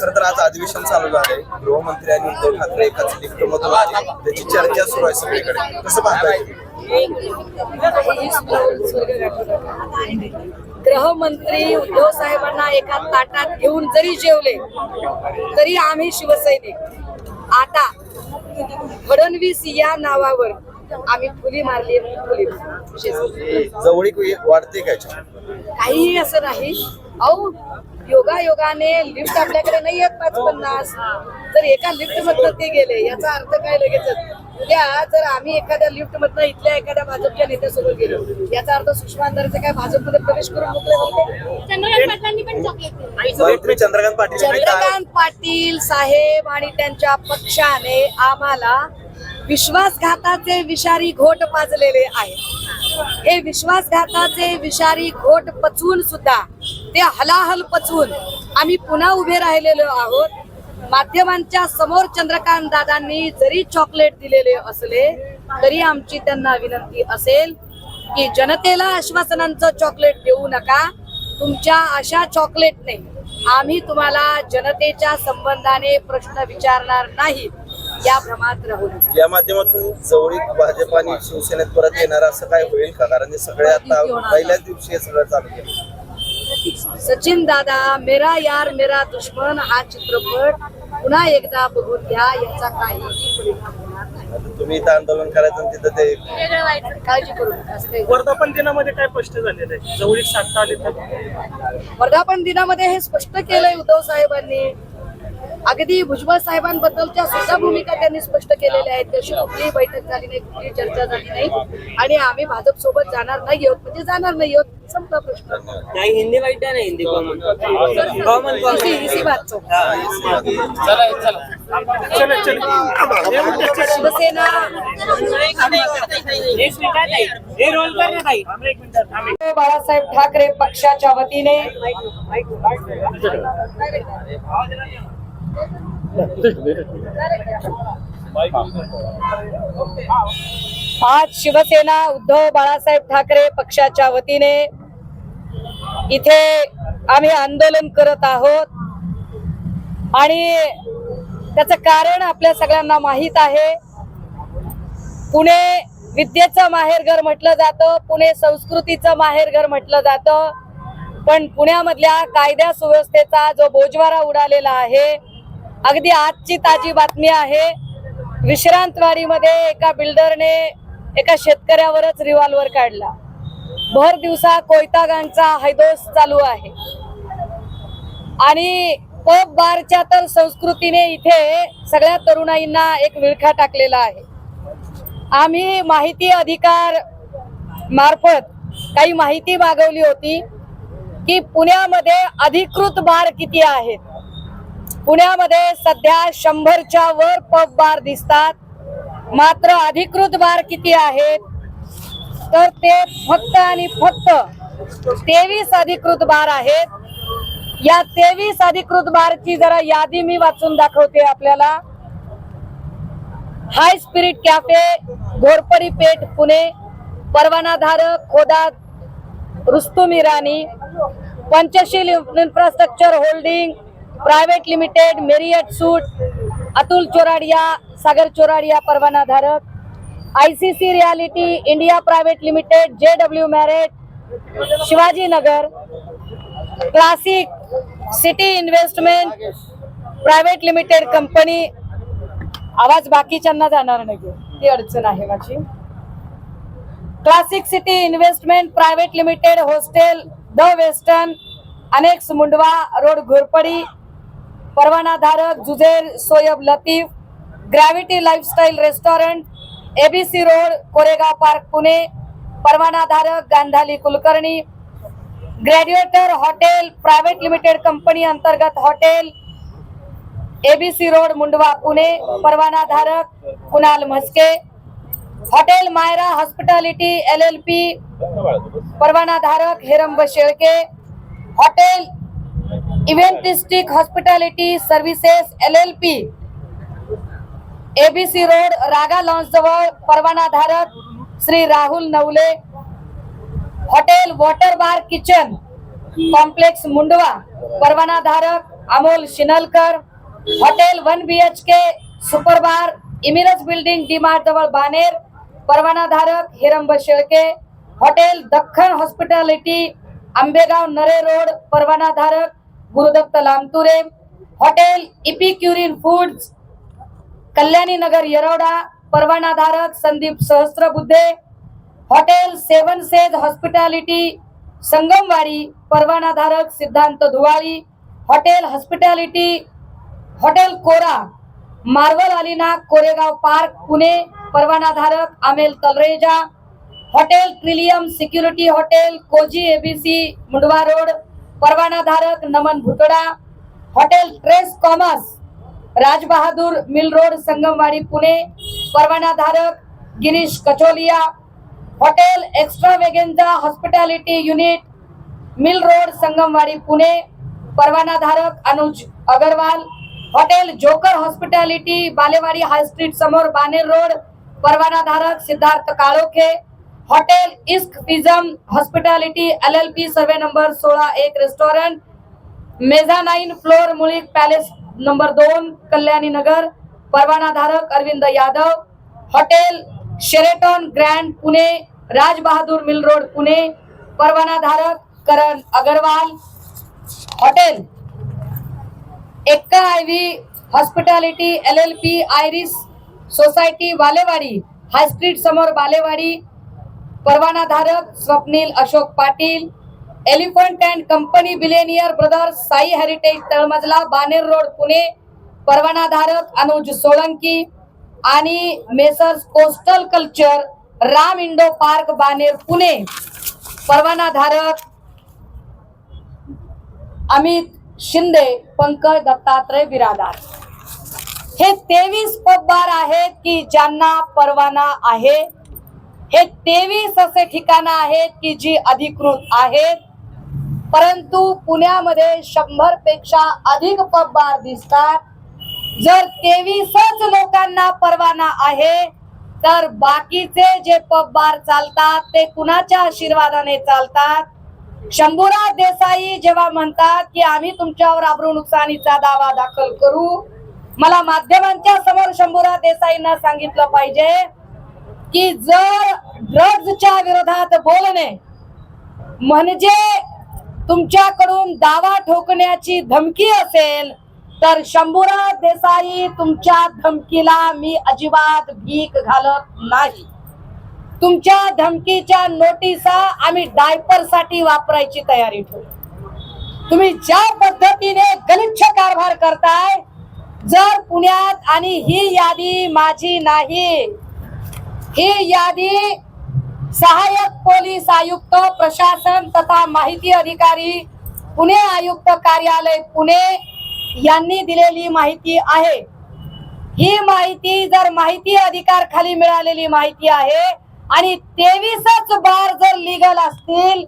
खरं तर आज अधिवेशन चालू झालंय. गृहमंत्री आणि उद्धव ठाकरे एकाच लिफ्ट मधून आले. त्याची चर्चा सुरू आहे सगळीकडे. कसं पाहताय? गृहमंत्री उद्धव साहेबांना एका ताटात घेऊन जरी जेवले तरी आम्ही शिवसैनिक. आता फडणवीस या नावावर आम्ही फुली मारली फुली जवळीक वाढते का याच्यात? काहीही असं नाही. अहो योगा योगाने लिफ्ट आपल्याकडे नाही येत पाच पन्नास. जर एका लिफ्ट मधनं ते गेले याचा अर्थ काय लगेचच उद्या जर आम्ही एखाद्या लिफ्ट मधनं इथल्या एखाद्या भाजपच्या नेत्यासोबत गेलो याचा अर्थ सुषमा अंधारेचे काय भाजपमध्ये प्रवेश करून मोकळे होते चंद्रकांत पाटील चंद्रकांत साहेब आणि त्यांच्या पक्षाने आम्हाला विश्वासघाताचे विषारी घोट पाजलेले आहे हे विश्वासघाताचे विषारी घोट पचवून सुद्धा ते हलाहल पचवून आम्ही पुन्हा उभे राहिलेलो आहोत. माध्यमांच्या समोर चंद्रकांत दादांनी जरी चॉकलेट दिलेले असले तरी आमची त्यांना विनंती असेल की जनतेला आश्वासनांचं चॉकलेट देऊ नका. तुमच्या अशा चॉकलेटने आम्ही तुम्हाला जनतेच्या संबंधाने प्रश्न विचारणार नाही. या भ्रमात राहू या माध्यमातून जवळीक भाजप आणि शिवसेनेत परत येणार असं काय होईल का? कारण हे सगळे आता पहिल्याच दिवशी हे सगळं चालू केलं. सचिन दादा मेरा यार मेरा दुश्मन हा चित्रपट पुन्हा एकदा बघून घ्या याचा काही परिणाम होणार नाही. आता तुम्ही इथं आंदोलन करायचं तिथं ते वेगळं व्हायचं. काळजी करू नका असं काही वर्धापन दिनामध्ये काय स्पष्ट झालेलं आहे? जवळीक साधता आली तर? वर्धापन दिनामध्ये हे स्पष्ट केलंय उद्धव साहेबांनी. अगदी भुजबळ साहेबांबद्दलच्या सुद्धा भूमिका त्यांनी स्पष्ट केलेल्या आहेत. तशी कुठलीही बैठक झाली नाही कुठलीही चर्चा झाली नाही. आणि आम्ही भाजप सोबत जाणार नाही आहोत. म्हणजे जाणार नाही आहोत. संपला प्रश्न. नहीं हिंदी बैठा है ना हिंदी कॉमन कॉमन इसी इसी बात को चला चला. शिवसेना हे रोल कर ना ताई. बाळासाहेब ठाकरे पक्षाच्या वतीने. आज शिवसेना उद्धव बाळासाहेब ठाकरे पक्षाच्या वतीने इथे आम्ही आंदोलन करत आहोत. आणि त्याचं कारण आपल्या सगळ्यांना माहीत आहे. पुणे विद्येचं माहेरघर म्हटलं जातं पुणे संस्कृतीचं माहेरघर म्हटलं जातं. पण पुण्यामधल्या कायद्या सुव्यवस्थेचा जो बोजवारा उडालेला आहे अगदी आजची ताजी बातमी आहे. विश्रांतवाडीमध्ये एका बिल्डरने एका शेतकऱ्यावरच रिव्हॉल्वर काढला. भर दिवसा कोयतागांचा हैदोस चालू आहे. आणि पब बारच्या तर संस्कृतीने इथे सगळ्या तरुणाईंना एक विळखा टाकलेला आहे. आम्ही माहिती अधिकार मार्फत काही माहिती मागवली होती की पुण्यामध्ये अधिकृत बार किती आहेत? पुण्यामध्ये सध्या शंभरच्या वर पब बार दिसतात. मात्र अधिकृत बार किती आहेत? तर ते फक्त आणि फक्त तेवीस अधिकृत बार आहेत. या तेवीस अधिकृत बारची जरा यादी मी वाचून दाखवते आपल्याला. High spirit cafe Ghorpadi Peth Pune. परवानाधारक Khoda Rustom Irani Panchsheel infrastructure holding private limited Marriott suite Atul Choradia Sagar Choradia परवानाधारक I C C reality India private limited J W Marriott Shivajinagar classic city investment private limited company. आवाज बाकीच्यांना जाणार नाही ती अडचण आहे माझी. Classic city investment private limited hostel the western annex Mundhwa road Ghorpadi परवानाधारक Juzer Soyab Latif gravity lifestyle restaurant ABC road Koregaon park Pune परवानाधारक Gandhali Kulkarni graduator hotel private limited company अंतर्गत hotel ABC road Mundhwa Pune परवानाधारक Kunal Mhaske hotel Myra hospitality L L P परवानाधारक Heramb Shelke hotel event district hospitality services L L P ABC road Raga lawns जवळ परवानाधारक Shri Rahul Navale. Hotel water bar kitchen complex Mundhwa परवानाधारक Amol Shinalkar hotel one B H K super bar इमिरज building D Mart जवळ बानेर परवानाधारक Heramb Shelke hotel Dakkhan hospitality Ambegaon Narhe road परवानाधारक Gurudatt Lamture hotel epicurean foods Kalyani Nagar Yerawada परवानाधारक Sandeep Sahasrabuddhe hotel seven sage hospitality Sangamwadi परवानाधारक Siddhant Dhuwali hotel hospitality hotel Cora Marvel Alina Koregaon park Pune परवानाधारक Amel Talreja hotel trillium security hotel cozy ABC Mundhwa road परवानाधारक Naman Bhutada hotel trace commerce Rajbahadur mill road Sangamwadi Pune परवानाधारक Girish Kacholia hotel extravaganza hospitality unit mill road Sangamwadi Pune परवानाधारक Anuj Agarwal hotel joker hospitality Balewadi high street समोर Baner road परवानाधारक Siddharth Kalokhe hotel इस्क फिजम hospitality L L P survey number सोळा एक restaurant mezzanine floor Mulik palace number दोन कल्याणी नगर परवानाधारक Arvind Yadav. Hotel Sheraton grand Pune Raj Bahadur mill road Pune परवानाधारक Karan Agarwal. Hotel Ekka I V hospitality L L P Iris society Balewadi high street समोर बालेवाडी परवानाधारक Swapnil Ashok Patil elephant and company billionaire brothers Sai heritage तळमजला Baner road Pune परवानाधारक अनुज सोळंकी आणि messrs coastal culture Ram Indo park Baner Pune परवानाधारक अमित शिंदे पंकज दत्तात्रय बिरादार हे तेवीस पबबार आहेत की ज्यांना परवाना आहे हे तेवीस असे ठिकाणं आहेत की जी अधिकृत आहेत. परंतु पुण्यामध्ये शंभरपेक्षा अधिक पब बार दिसतात. जर तेवीसच लोकांना परवाना आहे तर बाकीचे जे पब बार चालतात ते कुणाच्या आशीर्वादाने चालतात? शंभूराज देसाई जेव्हा म्हणतात की आम्ही तुमच्यावर आबरू नुकसानीचा दावा दाखल करू मला माध्यमांच्या समोर शंभूराज देसाईंना सांगितलं पाहिजे. की जर ड्रग्जच्या विरोधात बोलणे म्हणजे तुमच्याकडून दावा ठोकण्याची धमकी असेल तर शंभूराज देसाई तुमच्या धमकीला मी अजिबात भीक घालत नाही. तुमच्या धमकीच्या नोटिसा आम्ही डायपरसाठी वापरायची तयारी ठेवू. तुम्ही ज्या पद्धतीने गलिच्छ कारभार करताय जर पुण्यात आणि ही यादी माझी नाही ही यादी सहाय्यक पोलीस आयुक्त प्रशासन तथा माहिती अधिकारी पुणे आयुक्त कार्यालय पुणे यांनी दिलेली माहिती आहे. ही माहिती जर माहिती अधिकार खाली मिळालेली माहिती आहे आणि तेवीसच बार जर लिगल असतील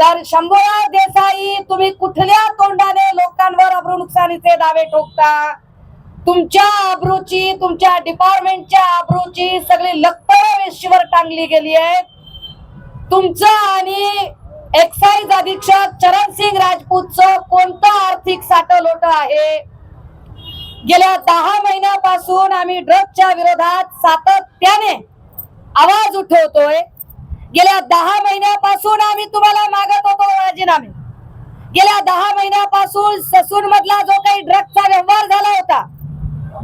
तर शंभूराव देसाई तुम्ही कुठल्या तोंडाने लोकांवर अब्रू नुकसानीचे दावे ठोकता? तुमच्या अब्रूची तुमच्या डिपार्टमेंटच्या अब्रूची सगळी लक्ष वेशीवर टांगली गेली आहे. तुमचं आणि एक्साईज अधीक्षक चरण सिंग राजपूतचं कोणतं आर्थिक साठलोट आहे? गेल्या दहा महिन्यापासून आम्ही ड्रग्जच्या विरोधात सातत्याने आवाज उठवतोय. गेल्या दहा महिन्यापासून आम्ही तुम्हाला मागत होतो राजीनामे. गेल्या दहा महिन्यापासून ससून मधला जो काही ड्रग्जचा व्यवहार झाला होता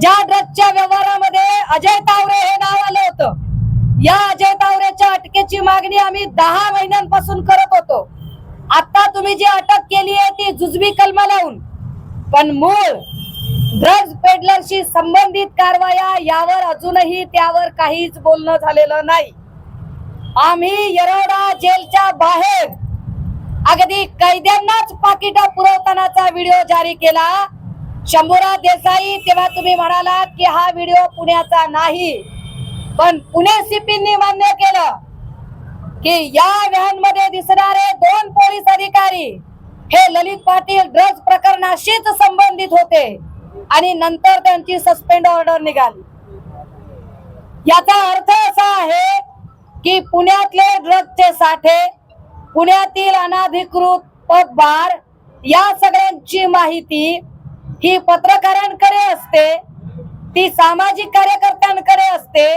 ज्या ड्रग्जच्या व्यवहारामध्ये अजय तावरे हे नाव आलं होतं. या अजय तावरेच्या अटकेची मागणी आम्ही दहा महिन्यांपासून करत होतो. आता तुम्ही जी अटक केली आहे ती जुजबी कलमा लावून. पण मूळ ड्रग्ज पेडलरशी संबंधित कारवाया यावर अजूनही त्यावर काहीच बोलणं झालेलं नाही. आम्ही येरवडा जेलच्या बाहेर अगदी कैद्यांनाच पाकिट पुरवतानाचा व्हिडिओ जारी केला. शंभूराज देसाई तेव्हा तुम्ही म्हणालात की हा व्हिडिओ पुण्याचा नाही. पण पुणे सीपींनी मान्य केलं की या व्हॅनमध्ये दिसणारे दोन पोलीस अधिकारी हे ललित पाटील ड्रग्ज प्रकरणाशीच संबंधित होते आणि नंतर त्यांची सस्पेंड ऑर्डर निघाली. याचा अर्थ असा आहे की पुण्यातले ड्रग्जचे साठे पुण्यातील अनाधिकृत पब बार या सगळ्यांची माहिती ही पत्रकारांकडे असते ती सामाजिक कार्यकर्त्यांकडे असते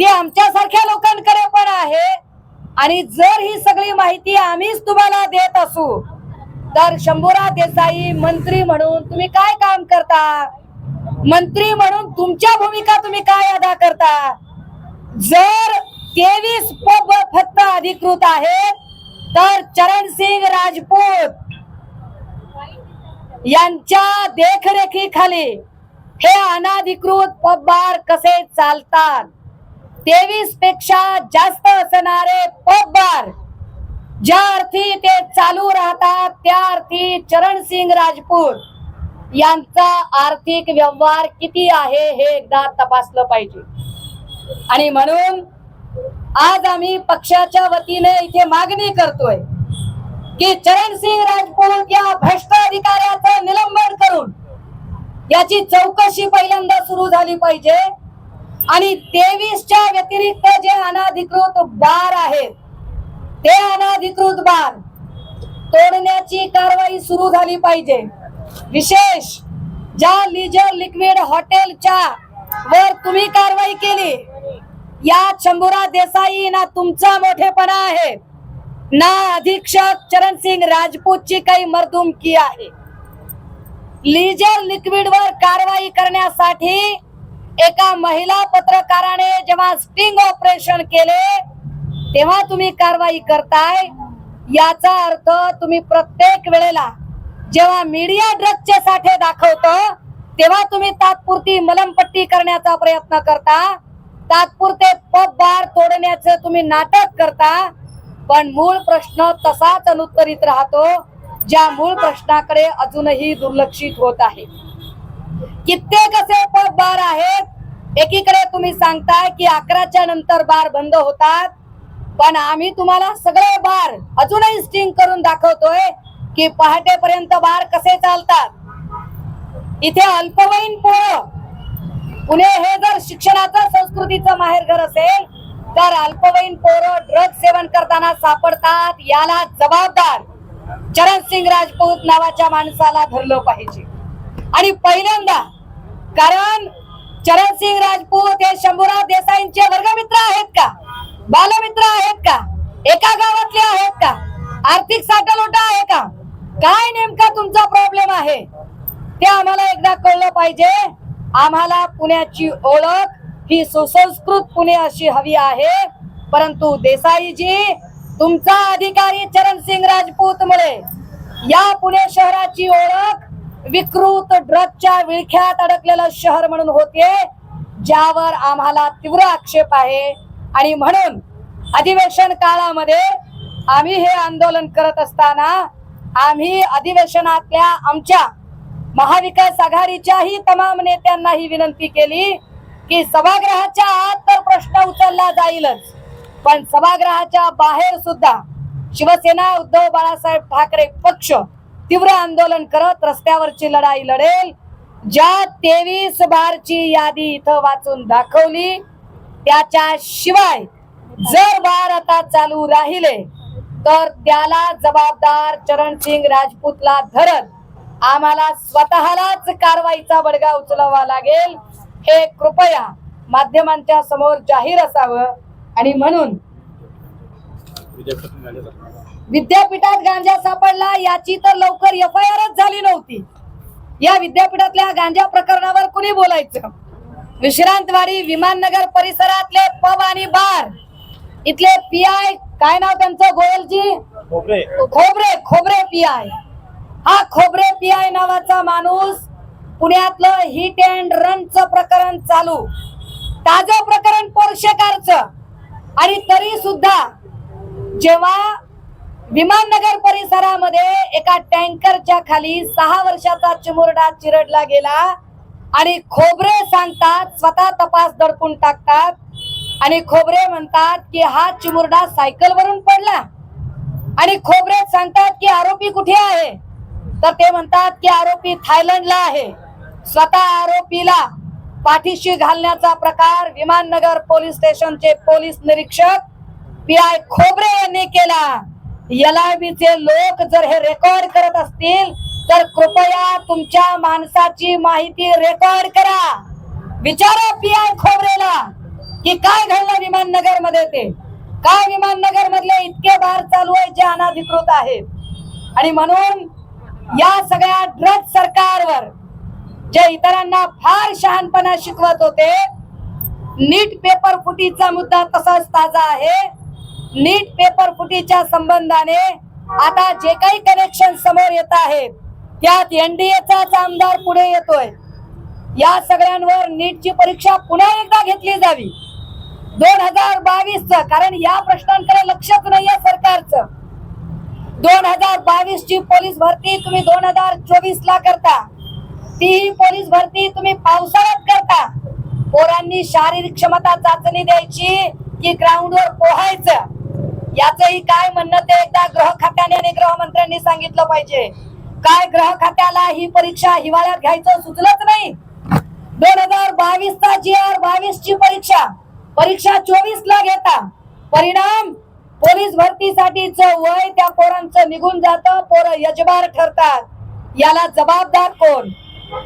ती आमच्यासारख्या लोकांकडे पण आहे. आणि जर ही सगळी माहिती आम्हीच तुम्हाला देत असू तर शंभूराज देसाई मंत्री म्हणून तुम्ही काय काम करता? मंत्री म्हणून तुमच्या भूमिका तुम्ही काय अदा करता? जर तेवीस पब फक्त अधिकृत आहेत तर चरणसिंग राजपूत यांच्या देखरेखीखाली हे अनाधिकृत पब बार कसे चालतात? तेवीसपेक्षा जास्त असणारे पब बार ज्या अर्थी ते चालू राहतात त्या अर्थी चरणसिंग राजपूत यांचा आर्थिक व्यवहार किती आहे हे एकदा तपासलं पाहिजे. आणि म्हणून आज आम्ही पक्षाच्या वतीने इथे मागणी करतोय की चरणसिंग राजपूत या भ्रष्ट अधिकाऱ्याचं निलंबन करून याची चौकशी पहिल्यांदा सुरू झाली पाहिजे. आणि तेवीसच्या व्यतिरिक्त जे अनाधिकृत बार आहेत ते अनाधिकृत बार तोडण्याची कारवाई सुरू झाली पाहिजे. विशेष ज्या लिजर लिक्विड हॉटेलच्या वर तुम्ही कारवाई केली या शंभुरा देसाई ना तुमचा मोठेपणा आहे. ना अधीक्षक चरणसिंग राजपूतची काही मर्दुमकी आहे. लिजर लिक्विड वर कारवाई करण्यासाठी एका महिला पत्रकाराने जेव्हा स्टिंग ऑपरेशन केले तेव्हा तुम्ही कारवाई करताय. याचा अर्थ तुम्ही प्रत्येक वेळेला जेव्हा मीडिया ड्रगचे साठे दाखवतो तेव्हा तुम्ही तात्पुरती मलमपट्टी करण्याचा प्रयत्न करता. तात्पुरते पब बार तोडण्याचं तुम्ही नाटक करता. पण मूळ प्रश्न तसाच अनुत्तरित राहतो ज्या मूळ प्रश्नाकडे अजूनही दुर्लक्षित होत आहे. कित्येक असे पब बार आहेत. एकीकडे तुम्ही सांगताय की अकराच्या नंतर बार बंद होतात. पण आम्ही तुम्हाला सगळे बार अजूनही स्टिंग करून दाखवतोय की पहाटेपर्यंत बार कसे चालतात. इथे अल्पवयीन पोरं पुणे हे जर शिक्षणाचं संस्कृतीचं माहेरघर असेल तर अल्पवयीन पोरं ड्रग सेवन करताना सापडतात याला जबाबदार चरणसिंग राजपूत नावाच्या माणसाला धरलं पाहिजे. आणि पहिल्यांदा कारण चरणसिंग राजपूत हे शंभूराज देसाईंचे वर्गमित्र आहेत का? बालमित्र आहेत का? एका गावातले आहेत का? आर्थिक साठलोटा आहे का? काय नेमका तुमचा प्रॉब्लेम आहे? ते आम्हाला एकदा कळलं पाहिजे. आम्हाला पुण्याची ओळख ही सुसंस्कृत पुणे अशी हवी आहे. परंतु देसाईजी तुमचा अधिकारी चरणसिंग राजपूत मुळे या पुणे शहराची ओळख विकृत ड्रगच्या विळख्यात अडकलेलं शहर म्हणून होते ज्यावर आम्हाला तीव्र आक्षेप आहे. आणि म्हणून अधिवेशन काळामध्ये आम्ही हे आंदोलन करत असताना आम्ही अधिवेशनातल्या आमच्या महाविकास आघाडीच्याही तमाम नेत्यांना ही विनंती केली की सभागृहाच्या आत तर प्रश्न उचलला जाईलच. पण सभागृहाच्या बाहेर सुद्धा शिवसेना उद्धव बाळासाहेब ठाकरे पक्ष तीव्र आंदोलन करत रस्त्यावरची लढाई लढेल. ज्या तेवीस बारची यादी इथं वाचून दाखवली त्याच्या शिवाय जर बार आता चालू राहिले तर त्याला जबाबदार चरणसिंग राजपूतला धरत आम्हाला स्वतःलाच कारवाईचा बडगा उचलावा लागेल. हे कृपया माध्यमांच्या समोर जाहीर असावं आणि म्हणून विद्यापीठात गांजा सापडला याची तर लवकर एफ आय आरच झाली नव्हती. या विद्यापीठातल्या गांजा प्रकरणावर कुणी बोलायचं? विश्रांतवाडी विमाननगर परिसरातले पब आणि बार. इथले पी आय काय नाव त्यांचं गोयलजी? खोबरे. खोबरे पी आय. हा खोबरे पी आय नावाचा माणूस पुण्यातलं हिट अँड रनचं प्रकरण चालू. ताजं प्रकरण पोर्शे कारचं. आणि तरी सुद्धा जेव्हा विमाननगर परिसरामध्ये एका टँकरच्या खाली सहा वर्षाचा चिमुरडा चिरडला गेला आणि खोबरे सांगतात स्वतः तपास दडपून टाकतात आणि खोबरे म्हणतात की हा चिमुरडा सायकल वरून पडला. आणि खोबरे सांगतात की आरोपी कुठे आहे? तर ते म्हणतात की आरोपी थायलंडला आहे. स्वतः आरोपीला पाठीशी घालण्याचा प्रकार विमाननगर पोलीस स्टेशनचे पोलीस निरीक्षक पी आय खोबरे यांनी केला. एलआयबीचे लोक जर हे रेकॉर्ड करत असतील तर कृपया तुमच्या माणसाची माहिती रेकॉर्ड करा. विचारा पी आय खोबरेला की काय घडलं विमाननगरमध्ये ते? काय विमाननगर मधले इतके बार चालू आहे जे अनाधिकृत आहेत आणि म्हणून या सगळ्या ड्रग सरकारवर जे इतरांना फार शहाणपणा शिकवत होते नीट पेपर फुटीचा मुद्दा तसाच ताजा आहे. नीट पेपर फुटीच्या संबंधाने आता जे काही कनेक्शन समोर येत आहे त्यात एनडीएचाच आमदार पुढे येतोय. या सगळ्यांवर नीटची परीक्षा पुन्हा एकदा घेतली जावी. दोन हजार बावीस च कारण या प्रश्नांकडे लक्षच नाहीये सरकारचं. दोन हजार बावीस ची पोलीस भरती तुम्ही दोन हजार चोवीस ला करता. तीही पोलीस भरती तुम्ही पावसाळ्यात करता. पोरांनी शारीरिक क्षमता चाचणी द्यायची की ग्राउंडवर पोहायचं. याचंही काय म्हणणं ते एकदा ग्रह खात्याने आणि गृहमंत्र्यांनी सांगितलं पाहिजे. काय ग्रह खात्याला ही परीक्षा हिवाळ्यात घ्यायचं सुचलंच नाही. दोन हजार बावीस चा जी आर बावीस ची परीक्षा. परीक्षा चोवीस ला घेता. परिणाम पोलीस भरतीसाठीच वय त्या पोरांचं निघून जातं पोरं यजमार ठरतात. याला जबाबदार कोण?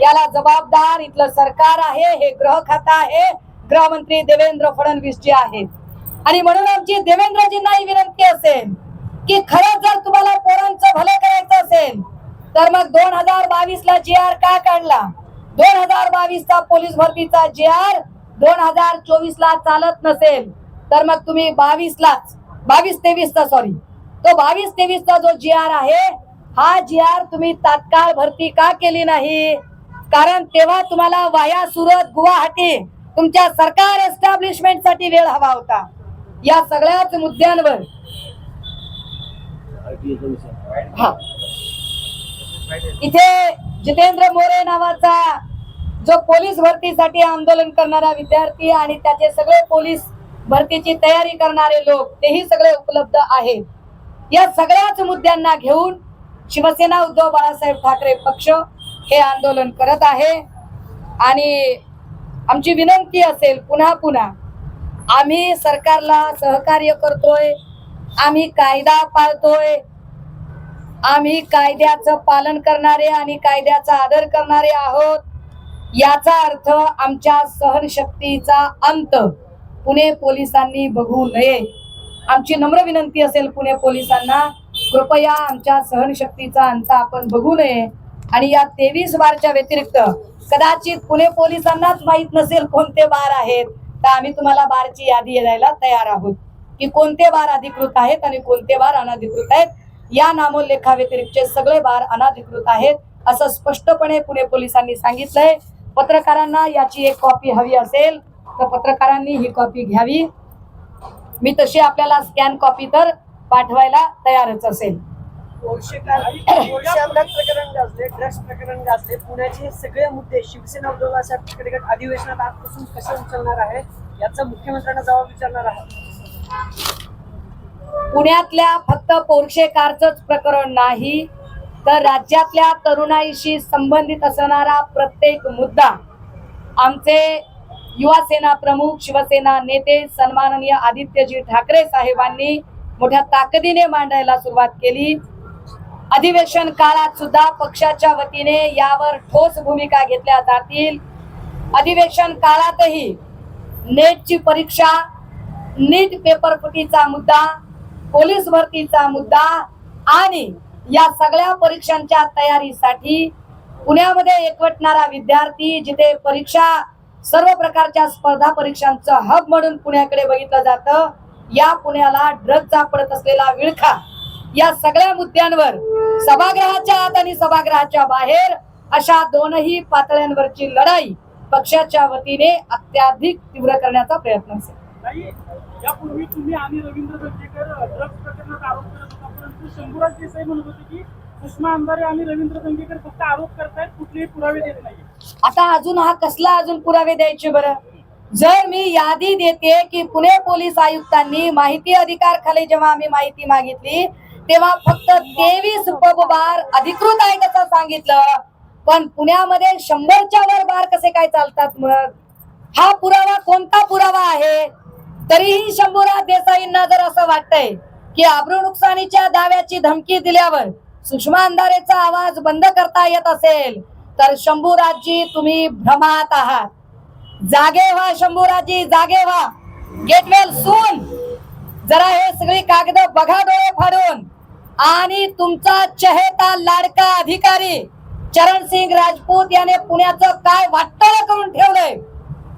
याला जबाबदार इथलं सरकार आहे हे ग्रह खाता आहे. गृहमंत्री देवेंद्र फडणवीस जी आहेत. आणि म्हणून आमची देवेंद्रजींनाही विनंती असेल की खरंच जर तुम्हाला पोरांचं भलं करायचं असेल तर मग दोन हजार बावीस ला जी आर का काढला? दोन हजार बावीस चा पोलीस भरतीचा जी आर दोन हजार चोवीस ला चालत नसेल तर मग तुम्ही बावीस लाच बावीस तेवीस चा सॉरी तो बावीस तेवीस चा जो जी आर आहे हा जी आर तुम्ही तात्काळ भरती का केली नाही? कारण तेव्हा तुम्हाला वाया सुरत गुवाहाटी तुमच्या सरकार एस्टॅब्लिशमेंटसाठी वेळ हवा होता. या सगळ्याच मुद्द्यांवर. हा. इथे जितेंद्र मोरे नावाचा जो पोलीस भरतीसाठी आंदोलन करणारा विद्यार्थी आणि त्याचे सगळे पोलीस भरतीची तयारी करणारे लोक तेही सगळे उपलब्ध आहेत. या सगळ्याच मुद्द्यांना घेऊन शिवसेना उद्धव बाळासाहेब ठाकरे पक्ष हे आंदोलन करत आहे. आणि आमची विनंती असेल पुन्हा पुन्हा आम्ही सरकारला सहकार्य करतोय आम्ही कायदा पाळतोय. आम्ही कायद्याचं पालन करणारे आणि कायद्याचा आदर करणारे आहोत. याचा अर्थ आमच्या सहनशक्तीचा अंत पुणे पोलिसांनी बघू नये. आमची नम्र विनंती असेल पुणे पोलिसांना कृपया आमच्या सहनशक्तीचा अंत आपण बघू नये. आणि या तेवीस बारच्या व्यतिरिक्त कदाचित पुणे पोलिसांनाच माहीत नसेल कोणते बार आहेत. तर आम्ही तुम्हाला बारची यादी द्यायला तयार आहोत. की कोणते बार अधिकृत आहेत आणि कोणते बार अनधिकृत आहेत? या नामोल्लेखाव्यतिरिक्तचे सगळे बार अनाधिकृत आहेत असं स्पष्टपणे पुणे पोलिसांनी सांगितलंय. पत्रकारांना याची एक कॉपी हवी असेल तर पत्रकारांनी ही कॉपी घ्यावी. मी तशी आपल्याला स्कॅन कॉपी तर पाठवायला तयारच असेल. कोळशे प्रकरण गाजले ड्रग्स प्रकरण गाजले. पुण्याचे हे सगळे मुद्दे शिवसेना उद्धव ठाकरे गट अधिवेशनात आजपासून कसे उचलणार आहे याचा मुख्यमंत्र्यांना जबाब विचारणार आहे पुण्यातल्या फक्त पोर्शे प्रकरण नाही तर राज्यातल्या तरुणाईशी संबंधित असणारा प्रत्येक मुद्दा आमचे युवा सेना प्रमुख शिवसेना नेते सन्माननीय आदित्यजी ठाकरे साहेबांनी मोठ्या ताकदीने मांडायला सुरुवात केली. अधिवेशन काळात सुद्धा पक्षाच्या वतीने यावर ठोस भूमिका घेतल्या जातील. अधिवेशन काळातही नेटची परीक्षा नीट पेपर फुटीचा मुद्दा पोलीस भरतीचा मुद्दा आणि या सगळ्या परीक्षांच्या तयारीसाठी पुण्यामध्ये एकवटणारा विद्यार्थी जिथे परीक्षा सर्व प्रकारच्या स्पर्धा परीक्षांचं हब म्हणून पुण्याकडे बघितलं जातं या पुण्याला ड्रगचा पडत असलेला विळखा या सगळ्या मुद्द्यांवर सभागृहाच्या आत आणि सभागृहाच्या बाहेर अशा दोनही पातळ्यांवरची लढाई पक्षाच्या वतीने अत्याधिक तीव्र करण्याचा प्रयत्न असेल. ताई, यापूर्वी तुम्ही आणि रवींद्र दंगेकर ड्रग्ज प्रकरणात आरोप करत होता परंतु शंभूराज देसाई म्हणत होते की सुषमा अंधारे आणि रवींद्र दंगेकर फक्त आरोप करतायत कुठलेही पुरावे देत नाही आता अजून हा कसला अजून पुरावे द्यायचे बरं? जर मी यादी देते की पुणे पोलीस आयुक्तांनी माहिती अधिकार खाली जेव्हा आम्ही माहिती मागितली तेव्हा फक्त तेवीस पब बार अधिकृत आहे कसं सांगितलं. पण पुण्यामध्ये शंभरच्या वर बार कसे काय चालतात मग? हा पुरावा कोणता पुरावा आहे? तरीही शंभूराज देसाईंना जर असं वाटतंय की आब्रू नुकसानीच्या दाव्याची धमकी दिल्यावर सुषमा अंधारेचा आवाज बंद करता येत असेल तर शंभूराजी तुम्ही भ्रमात आहात. जागे व्हा शंभूराजी जागे व्हा. Get well soon. जरा हे सगळी कागद बघा डोळे फाडून. आणि तुमचा चहेता लाडका अधिकारी चरणसिंग राजपूत याने पुण्याचं काय वाटोळ करून ठेवलंय?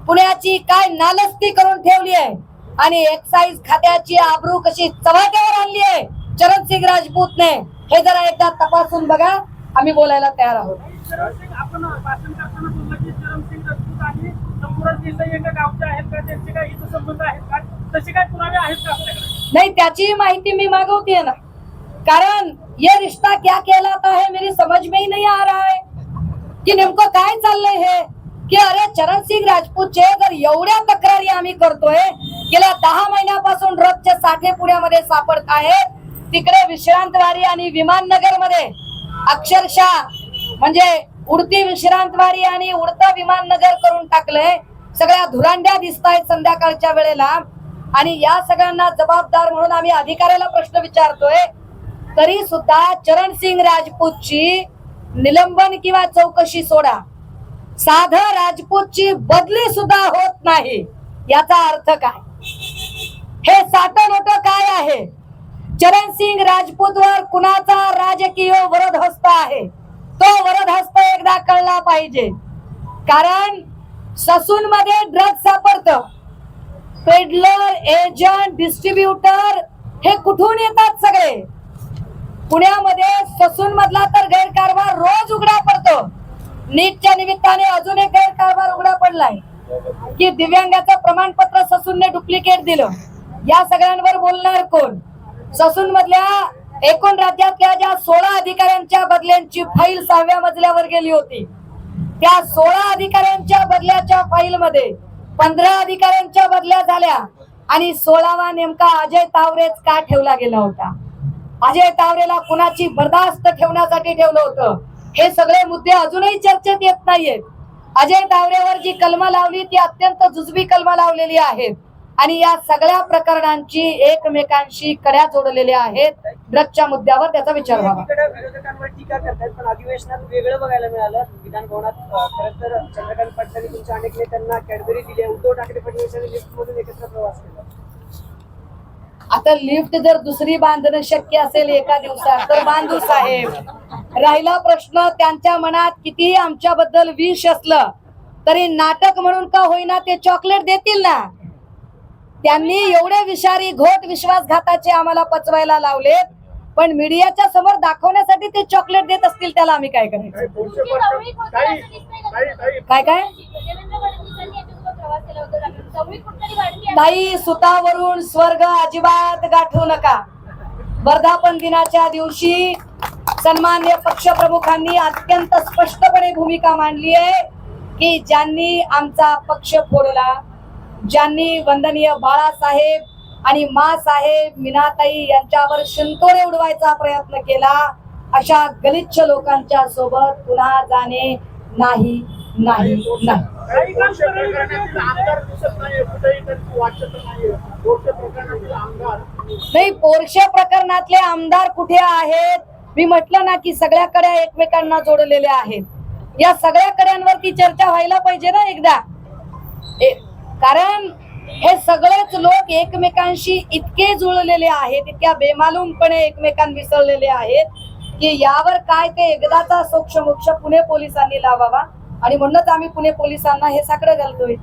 पुण्याची काय नालस्ती करून ठेवली आहे? आणि एक्साईज खात्याची आबरू कशी चव्हाट्यावर आणली आहे चरणसिंग राजपूतने? हे जरा एकदा तपासून बघा. आम्ही बोलायला तयार आहोत. नहीं त्याची माहिती मी मागवतीये ना. कारण ये रिश्ता क्या कहलाता है मेरी समझ में ही नहीं आ रहा है की नेमकं काय चाललंय हे? की अरे चरणसिंग राजपूतचे जर एवढ्या तक्रारी आम्ही करतोय गेल्या दहा महिन्यापासून ड्रगचे साठे पुण्यामध्ये सापडत आहेत. तिकडे विश्रांतवाडी आणि विमाननगरमध्ये अक्षरशः म्हणजे उडती विश्रांतवाडी आणि उडतं विमाननगर करून टाकलंय. सगळ्या धुरांड्या दिसत आहेत संध्याकाळच्या वेळेला. आणि या सगळ्यांना जबाबदार म्हणून आम्ही अधिकाऱ्याला प्रश्न विचारतोय. तरी सुद्धा चरणसिंग राजपूतची निलंबन किंवा चौकशी सोडा. साध राजपूतची बदली सुद्धा होत नाही. याचा अर्थ काय? हे साठ लोट काय आहे? चरणसिंग राजपूतवर कुणाचा राजकीय वरदहस्त आहे? तो वरदहस्त एकदा कळला पाहिजे. कारण ससून मध्ये ड्रग सापडत. पेडलर एजंट डिस्ट्रीब्युटर हे कुठून येतात सगळे? पुण्यामध्ये ससून मधला तर गैरकारभार रोज उघडा पडतो. नीटच्या निमित्ताने अजून एक गैरकारभार उघडा पडलाय. की दिव्यांगाचं प्रमाणपत्र ससूनने डुप्लिकेट दिलं. या सगळ्यांवर बोलणार कोण? ससून मधल्या एकूण राज्यातल्या ज्या सोळा अधिकाऱ्यांच्या बदल्यांची फाईल सहाव्या मजल्यावर गेली होती. त्या सोळा अधिकाऱ्यांच्या बदल्याच्या फाईल मध्ये पंधरा अधिकाऱ्यांच्या बदल्या झाल्या. आणि सोळावा नेमका अजय तावरेच का ठेवला गेला होता? अजय तावरेला कुणाची बर्दास्त ठेवण्यासाठी ठेवलं होतं? हे सगळे मुद्दे अजूनही चर्चेत येत नाहीयेत. अजय तावरेवर जी कलमा लावली ती अत्यंत जुजबी कलमा लावलेली आहेत आणि या सगळ्या प्रकरणांची एकमेकांशी कड्या जोडलेल्या आहेत. ड्रगच्या मुद्द्यावर त्याचा विचार व्हावा. विरोधकांवर टीका करतात पण अधिवेशनात वेगळं बघायला मिळालं. विधान भवनात खरं तर चंद्रकांत पाटलांनी तुमच्या अनेक नेत्यांना कॅडबरी दिली उद्धव ठाकरे फडणवीस यांनी लिफ्टमधून एकत्र प्रवास केला. आता लिफ्ट जर दुसरी बांधणं शक्य असेल एका दिवसात तर बांधू साहेब. राहिला प्रश्न त्यांच्या मनात कितीही आमच्याबद्दल विष असलं तरी नाटक म्हणून का होईना ते चॉकलेट देतील ना? त्यांनी एवढे विषारी घोट विश्वासघाताचे आम्हाला पचवायला लावलेत पण मीडियाच्या समोर दाखवण्यासाठी ते चॉकलेट देत असतील त्याला आम्ही काय करायचं? काय काय? देवेंद्र ताई सुतावरून स्वर्ग अजिबात गाठू नका. वर्धापन दिनाच्या दिवशी सन्मान्य पक्षप्रमुखांनी अत्यंत स्पष्टपणे भूमिका मांडली आहे की ज्यांनी आमचा पक्ष फोडला ज्यांनी वंदनीय बाळासाहेब आणि मासाहेब मीनाताई यांच्यावर शंकोरे उडवायचा प्रयत्न केला अशा गलिच्छ लोकांच्या सोबत पुन्हा जाणे नाही. नाही नाही. पोरशे प्रकरणातले आमदार कुठे आहेत? मी म्हटलं ना की सगळ्याकडे एकमेकांना जोडलेल्या आहेत. या सगळ्या कड्यांवरती चर्चा व्हायला पाहिजे ना एकदा. कारण हे सगळेच लोक एकमेकांशी इतके जुळलेले आहेत इतक्या बेमालूमपणे एकमेकां मिसळलेले आहेत की यावर काय ते एकदाचा सोक्ष मोक्ष पुणे पोलिसांनी लावावा? आणि म्हणूनच आम्ही पुणे पोलिसांना हे साकडं घालतोय.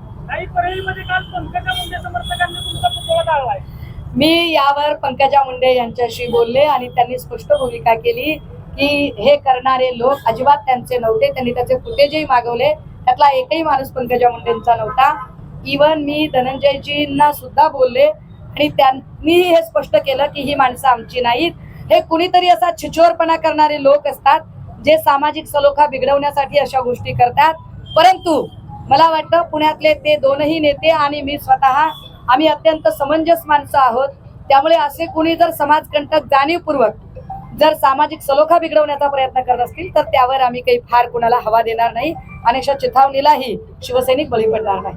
मी यावर पंकजा मुंडे यांच्याशी बोलले आणि त्यांनी स्पष्ट भूमिका केली की हे करणारे लोक अजिबात त्यांचे नव्हते त्यांनी त्याचे फुटेजही मागवले. त्यातला एकही माणूस पंकजा मुंडेंचा नव्हता. इवन मी धनंजयजींना सुद्धा बोलले आणि त्यांनी हे स्पष्ट केलं की ही माणसं आमची नाहीत. हे कुणीतरी असा छिछोरपणा करणारे लोक असतात. जे सामाजिक सलोखा बिघडवण्यासाठी अशा गोष्टी करतात. परंतु मला वाटतं पुण्यातले ते दोनही नेते आणि मी स्वतः आम्ही अत्यंत समंजस माणसं आहोत. त्यामुळे असे कुणी जर समाजकंटक जाणीवपूर्वक जर सामाजिक सलोखा बिघडवण्याचा प्रयत्न करत असतील तर त्यावर आम्ही काही फार कुणाला हवा देणार नाही आणि अशा चिथावणीलाही शिवसैनिक बळी पडणार नाही.